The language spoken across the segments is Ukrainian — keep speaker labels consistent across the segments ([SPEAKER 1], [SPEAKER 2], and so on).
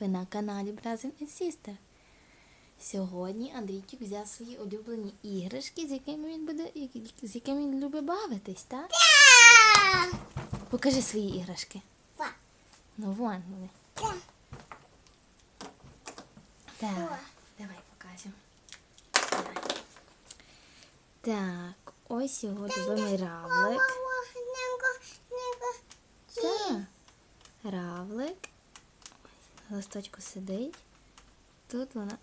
[SPEAKER 1] Ви на каналі Brazil and Sister. Сьогодні Андрійчик взяв свої улюблені іграшки, з якими він буде, з якими він любить бавитись, так? Покажи свої іграшки.
[SPEAKER 2] Два.
[SPEAKER 1] Ну вон вони. Так, давай покажемо. Так, ось його любимий равлик. Так. Равлик. Листочку сидить. Тут вона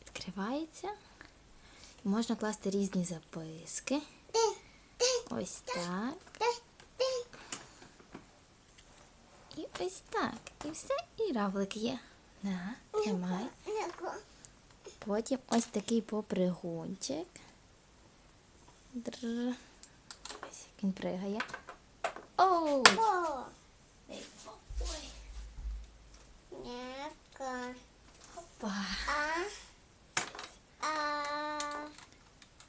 [SPEAKER 1] відкривається. І можна класти різні записки. Ось так. І ось так. І все, і равлик є. На, тримай. Потім ось такий попригунчик. Ось як він пригає. Оу! Ой. Опа.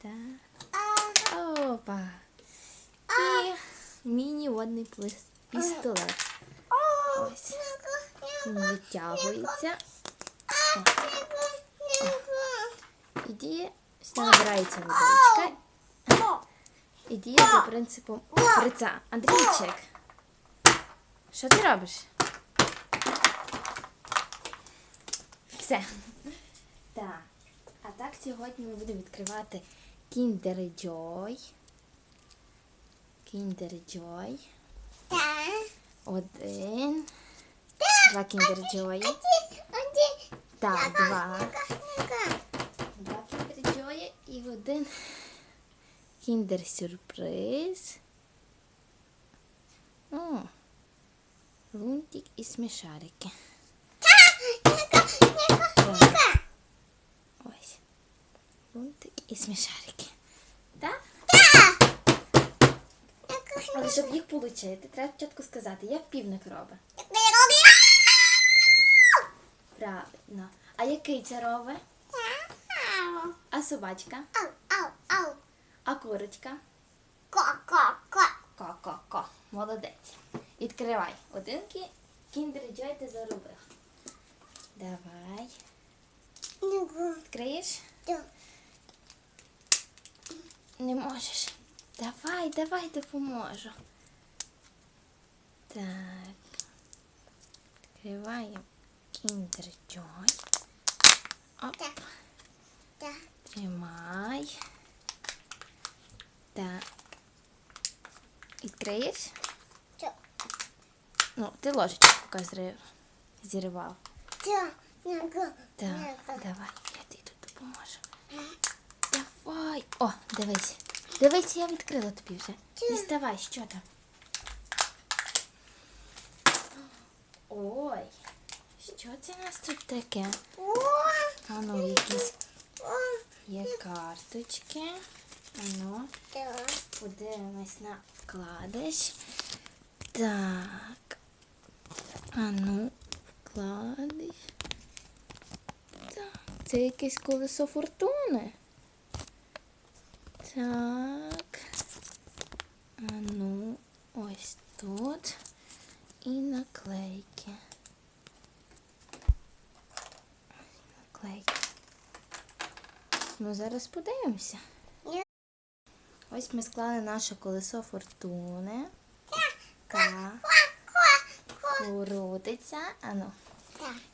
[SPEAKER 1] Так. Опа. І міні-водний пістолет. Ось. Він витягується. І діє, сюди набирається водичка. І діє за принципом шприца. Андрійчик, що ти робиш? Все. Так. А так сьогодні ми будемо відкривати Kinder Joy. Kinder Joy. Один. Два Kinder Joy. Так, два. Два Kinder Joy і один Kinder Сюрприз. О, лунтик і смішарики. Ось. Лунтик і смішарики. Так? Але щоб їх отримати, треба спочатку сказати, як півник робить. Правильно. А який це робить? А собачка? А курочка? Ко-ко-ко. Ко-ко-ко. Молодець. Відкривай. Один кі- кіндер Джой ти заробив. Давай. Відкриєш? Не можеш. Давай, давай допоможу. Так. Відкриваємо Kinder Joy. Оп, тримай. Так. Відкриєш? Ну, ти ложечку поки зрив, зірвав. Так, давай, я тут допоможу. Давай. О, дивись. Дивись, я відкрила тобі вже. Діставай, що там. Ой, що це у нас тут таке? А ну, якісь є карточки. А ну, подивимось на вкладиш. Так. А ну. Так, це якесь колесо фортуни. Так. А ну, ось тут. І наклейки. Наклейки. Ну, зараз подивимося. Ось ми склали наше колесо фортуни. Так. Крутиться. Ану.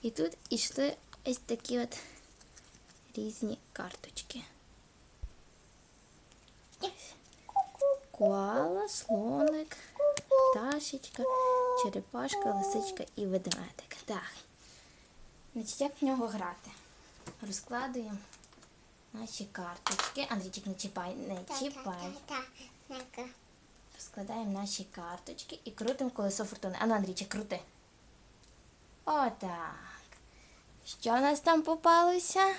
[SPEAKER 1] І тут ішли ось такі от різні карточки. Коала, слоник, пташечка, черепашка, лисичка і ведмедик. Так. Значить, як в нього грати? Розкладуємо наші карточки. Андрійчик, не чіпай, не чіпай. Розкладаємо наші карточки і крутимо колесо фортуни. Ану, Андрійчик, крути. Отак. Що в нас там попалося?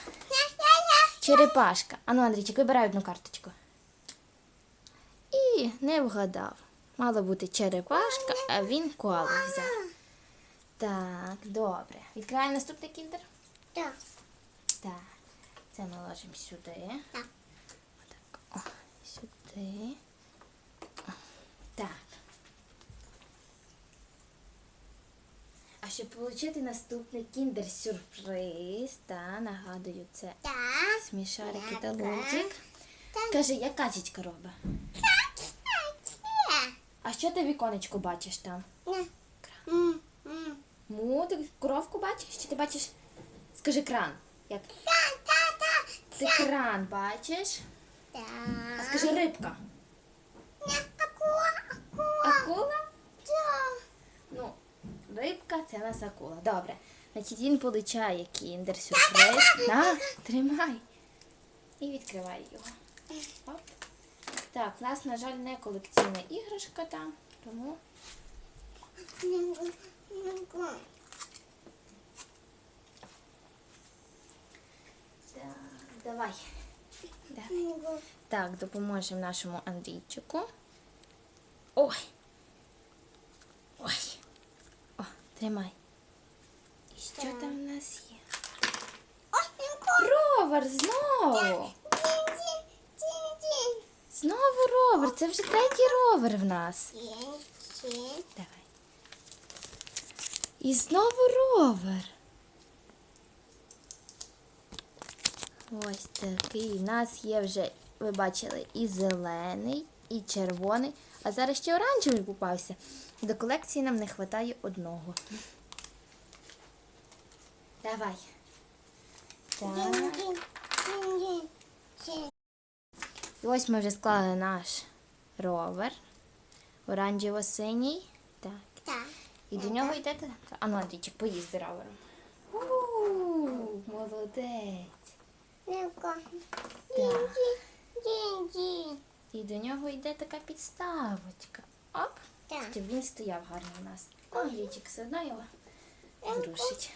[SPEAKER 1] Черепашка. Ану, Андрійчик, вибирай одну карточку. І не вгадав. Мало бути черепашка, а він коалу взяв. Так, добре. Відкриваємо наступний кіндер. Так. Це ми ложимо сюди. Отак. О, сюди. О, Так. А А щоб отримати наступний кіндер-сюрприз, та нагадую, це
[SPEAKER 2] Так.
[SPEAKER 1] смішарики та
[SPEAKER 2] Так.
[SPEAKER 1] лунтик.
[SPEAKER 2] Так.
[SPEAKER 1] Скажи, як качечка робить? А що ти віконечку бачиш там?
[SPEAKER 2] Не. М.
[SPEAKER 1] Му, ти коровку бачиш? Чи ти бачиш? Скажи кран. Як?
[SPEAKER 2] Та, та, та.
[SPEAKER 1] Ти кран бачиш? А скажи рибка.
[SPEAKER 2] Не, акула, акула.
[SPEAKER 1] Акула?
[SPEAKER 2] Так.
[SPEAKER 1] Ну, рибка це у нас акула. Добре. Значить, він получає кіндер сюрприз. На, тримай. І відкривай його. Оп. Так, у нас, на жаль, не колекційна іграшка там, тому так, давай. Да. Так, допоможемо нашому Андрійчику. Ой. Ой. О, тримай. Що там у нас є? Ровер знову. Знову ровер. Це вже третій ровер в нас. Давай. І знову ровер. Ось такий. У нас є вже, ви бачили, і зелений, і червоний. А зараз ще оранжевий попався. До колекції нам не вистачає одного. Давай. Так. І ось ми вже склали наш ровер. Оранжево-синій. Так.
[SPEAKER 2] Так.
[SPEAKER 1] І до нього йде. та- А ну, Андрійчик, поїзди ровером. У, Молодець. Так. І до нього йде така підставочка. Оп. Щоб він стояв гарно у нас. Андрійчик все одно його зрушить.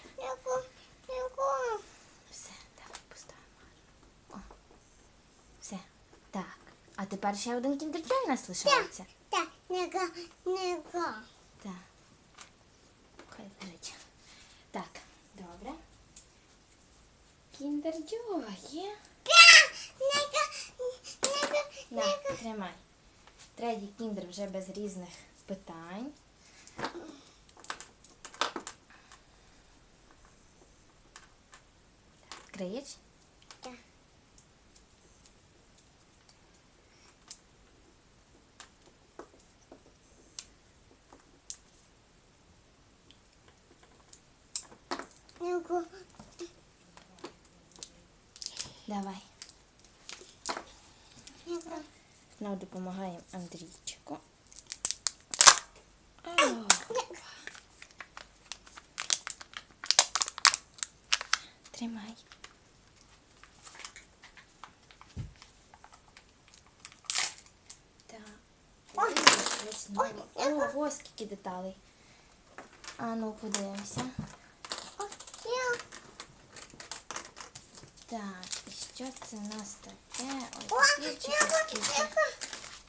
[SPEAKER 1] Все, давай поставимо. О. Все. Так. А тепер ще один кіндерджой у нас лишається.
[SPEAKER 2] Так, нега, нега.
[SPEAKER 1] Так. Хай лежить. Так, добре. Кіндерджой.
[SPEAKER 2] Нега, нега,
[SPEAKER 1] На, тримай. Третій кіндер вже без різних питань. Відкриєш?
[SPEAKER 2] Так.
[SPEAKER 1] Давай. Знову допомагаємо Андрійчику. Тримай. Так.
[SPEAKER 2] Ой.
[SPEAKER 1] Ось знову. Ого, скільки деталей. А ну, подивимося.
[SPEAKER 2] О.
[SPEAKER 1] Так, і що це в нас таке?
[SPEAKER 2] О,
[SPEAKER 1] Ось
[SPEAKER 2] нега.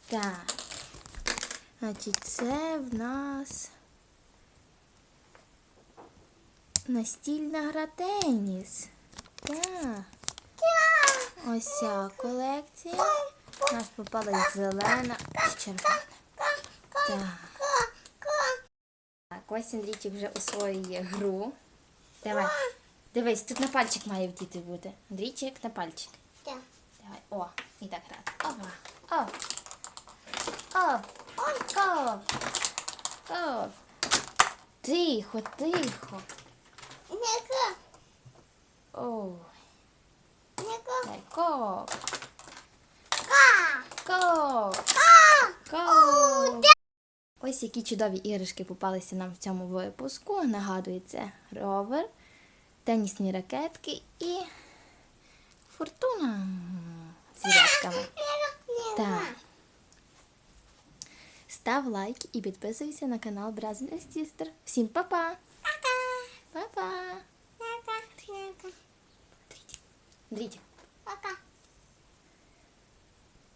[SPEAKER 1] Так. Значить, це в нас настільна гра теніс. Так. Ось ця колекція. У нас попалась зелена і червона. Так. ось Андрійчик вже освоює гру. Давай. Дивись, тут на пальчик має вдіти бути. Андрійчик на пальчик.
[SPEAKER 2] Так.
[SPEAKER 1] Давай. О, і так. Ова. О. О. Ой, коп. Коп. Тихо, тихо.
[SPEAKER 2] Нега.
[SPEAKER 1] Дай, коп.
[SPEAKER 2] Ка,
[SPEAKER 1] Коп.
[SPEAKER 2] ка.
[SPEAKER 1] Коп. Ось які чудові іграшки попалися нам в цьому випуску. Нагадую, це ровер, тенісні ракетки і фортуна з
[SPEAKER 2] нега.
[SPEAKER 1] Так. Став лайк і підписуйся на канал Бразиль Sister. Всім па-па! Па-па!
[SPEAKER 2] Нега.
[SPEAKER 1] Андрійчик.